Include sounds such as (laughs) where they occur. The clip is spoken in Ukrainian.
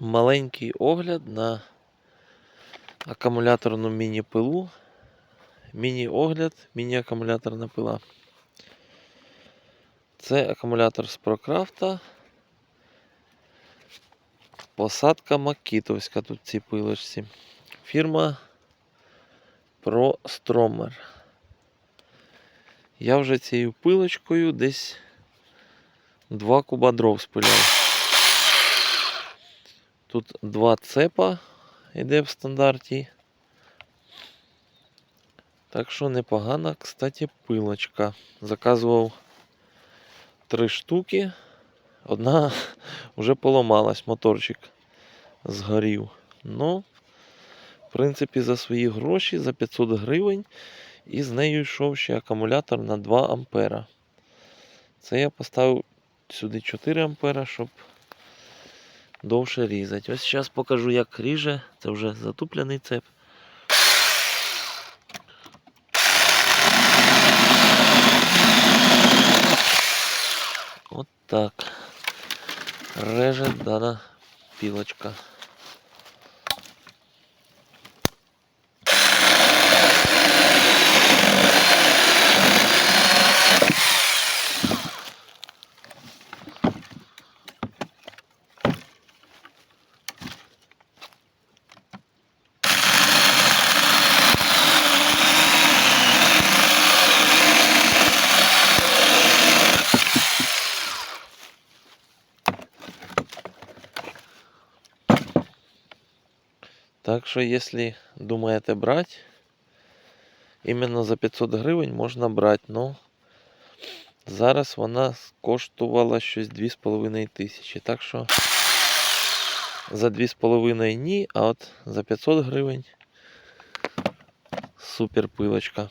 маленький огляд на акумуляторну міні-пилу. Міні-огляд, міні-акумуляторна пила. Це акумулятор з Прокрафта. Посадка Макітовська тут в цій пилочці. Фірма ProStromer. Я вже цією пилочкою десь 2 куба дров спиляв. Тут два цепа йде в стандарті. Так що непогана, кстати, пилочка. Заказував три штуки. Одна (laughs) вже поламалась, моторчик згорів. Ну, в принципі, за свої гроші, за 500 гривень. І з нею йшов ще акумулятор на 2 ампера. Це я поставив сюди 4 ампера, щоб довше різати. Ось зараз покажу, як ріже. Це вже затуплений цеп. От так. Реже дана пілочка. Так що, якщо думаєте брати, іменно за 500 гривень можна брати. Ну, зараз вона коштувала щось 2,5 тисячі. Так що за 2,5 ні, а от за 500 гривень супер пилочка.